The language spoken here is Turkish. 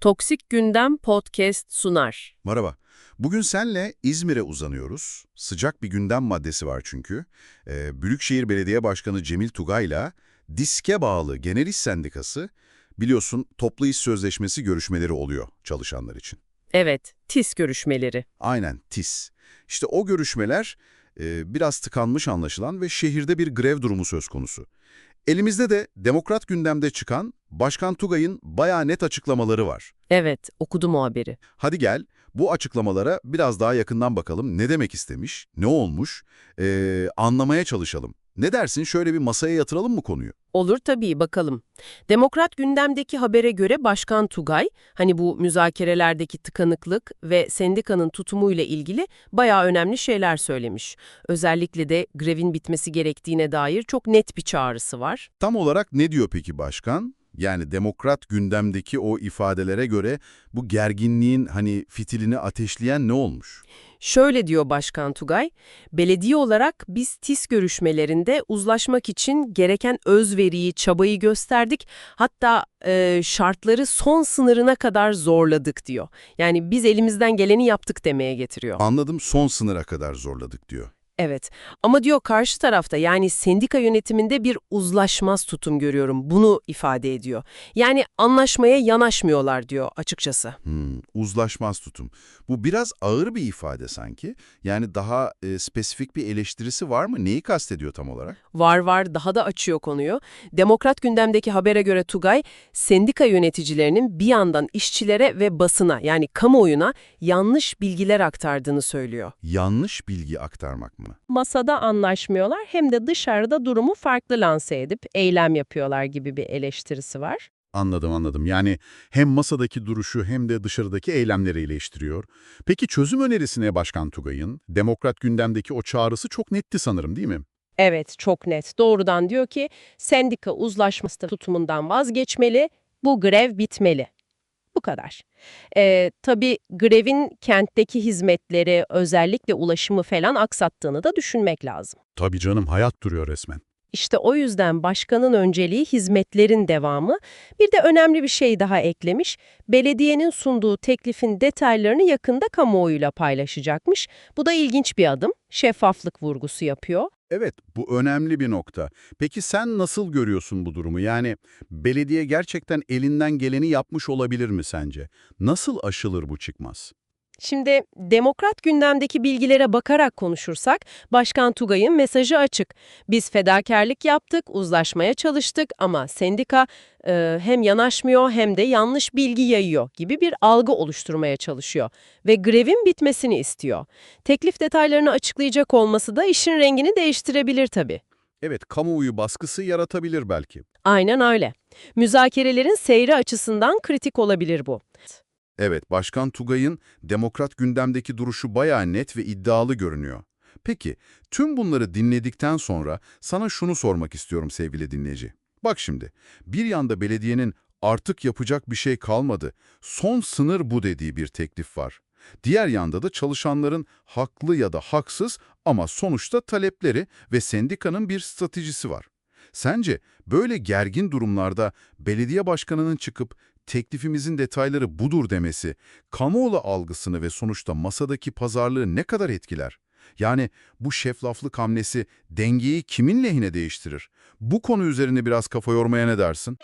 Toksik Gündem Podcast sunar. Merhaba. Bugün senle İzmir'e uzanıyoruz. Sıcak bir gündem maddesi var çünkü. Ee, Büyükşehir Belediye Başkanı Cemil Tugay'la diske bağlı Genel İş Sendikası biliyorsun toplu iş sözleşmesi görüşmeleri oluyor çalışanlar için. Evet, TİS görüşmeleri. Aynen TİS. İşte o görüşmeler e, biraz tıkanmış anlaşılan ve şehirde bir grev durumu söz konusu. Elimizde de demokrat gündemde çıkan Başkan Tugay'ın bayağı net açıklamaları var. Evet, okudum o haberi. Hadi gel bu açıklamalara biraz daha yakından bakalım. Ne demek istemiş, ne olmuş, ee, anlamaya çalışalım. Ne dersin şöyle bir masaya yatıralım mı konuyu? Olur tabii, bakalım. Demokrat gündemdeki habere göre Başkan Tugay, hani bu müzakerelerdeki tıkanıklık ve sendikanın tutumuyla ilgili bayağı önemli şeyler söylemiş. Özellikle de grevin bitmesi gerektiğine dair çok net bir çağrısı var. Tam olarak ne diyor peki başkan? Yani demokrat gündemdeki o ifadelere göre bu gerginliğin hani fitilini ateşleyen ne olmuş? Şöyle diyor Başkan Tugay, belediye olarak biz TİS görüşmelerinde uzlaşmak için gereken özveriyi, çabayı gösterdik. Hatta e, şartları son sınırına kadar zorladık diyor. Yani biz elimizden geleni yaptık demeye getiriyor. Anladım son sınıra kadar zorladık diyor. Evet ama diyor karşı tarafta yani sendika yönetiminde bir uzlaşmaz tutum görüyorum. Bunu ifade ediyor. Yani anlaşmaya yanaşmıyorlar diyor açıkçası. Hmm, uzlaşmaz tutum. Bu biraz ağır bir ifade sanki. Yani daha e, spesifik bir eleştirisi var mı? Neyi kastediyor tam olarak? Var var daha da açıyor konuyu. Demokrat gündemdeki habere göre Tugay, sendika yöneticilerinin bir yandan işçilere ve basına yani kamuoyuna yanlış bilgiler aktardığını söylüyor. Yanlış bilgi aktarmak mı? Masada anlaşmıyorlar hem de dışarıda durumu farklı lanse edip eylem yapıyorlar gibi bir eleştirisi var. Anladım anladım. Yani hem masadaki duruşu hem de dışarıdaki eylemleri eleştiriyor. Peki çözüm önerisine Başkan Tugay'ın, demokrat gündemdeki o çağrısı çok netti sanırım değil mi? Evet, çok net. Doğrudan diyor ki sendika uzlaşması tutumundan vazgeçmeli, bu grev bitmeli. Bu kadar. Ee, tabii grevin kentteki hizmetleri, özellikle ulaşımı falan aksattığını da düşünmek lazım. Tabii canım hayat duruyor resmen. İşte o yüzden başkanın önceliği hizmetlerin devamı. Bir de önemli bir şey daha eklemiş. Belediyenin sunduğu teklifin detaylarını yakında kamuoyuyla paylaşacakmış. Bu da ilginç bir adım. Şeffaflık vurgusu yapıyor. Evet, bu önemli bir nokta. Peki sen nasıl görüyorsun bu durumu? Yani belediye gerçekten elinden geleni yapmış olabilir mi sence? Nasıl aşılır bu çıkmaz? Şimdi demokrat gündemdeki bilgilere bakarak konuşursak Başkan Tugay'ın mesajı açık. Biz fedakarlık yaptık, uzlaşmaya çalıştık ama sendika e, hem yanaşmıyor hem de yanlış bilgi yayıyor gibi bir algı oluşturmaya çalışıyor ve grevin bitmesini istiyor. Teklif detaylarını açıklayacak olması da işin rengini değiştirebilir tabii. Evet, kamuoyu baskısı yaratabilir belki. Aynen öyle. Müzakerelerin seyri açısından kritik olabilir bu. Evet, Başkan Tugay'ın demokrat gündemdeki duruşu bayağı net ve iddialı görünüyor. Peki, tüm bunları dinledikten sonra sana şunu sormak istiyorum sevgili dinleyici. Bak şimdi, bir yanda belediyenin artık yapacak bir şey kalmadı, son sınır bu dediği bir teklif var. Diğer yanda da çalışanların haklı ya da haksız ama sonuçta talepleri ve sendikanın bir stratejisi var. Sence böyle gergin durumlarda belediye başkanının çıkıp teklifimizin detayları budur demesi, kamuoyu algısını ve sonuçta masadaki pazarlığı ne kadar etkiler? Yani bu şeffaflık hamlesi dengeyi kimin lehine değiştirir? Bu konu üzerine biraz kafa yormaya ne dersin?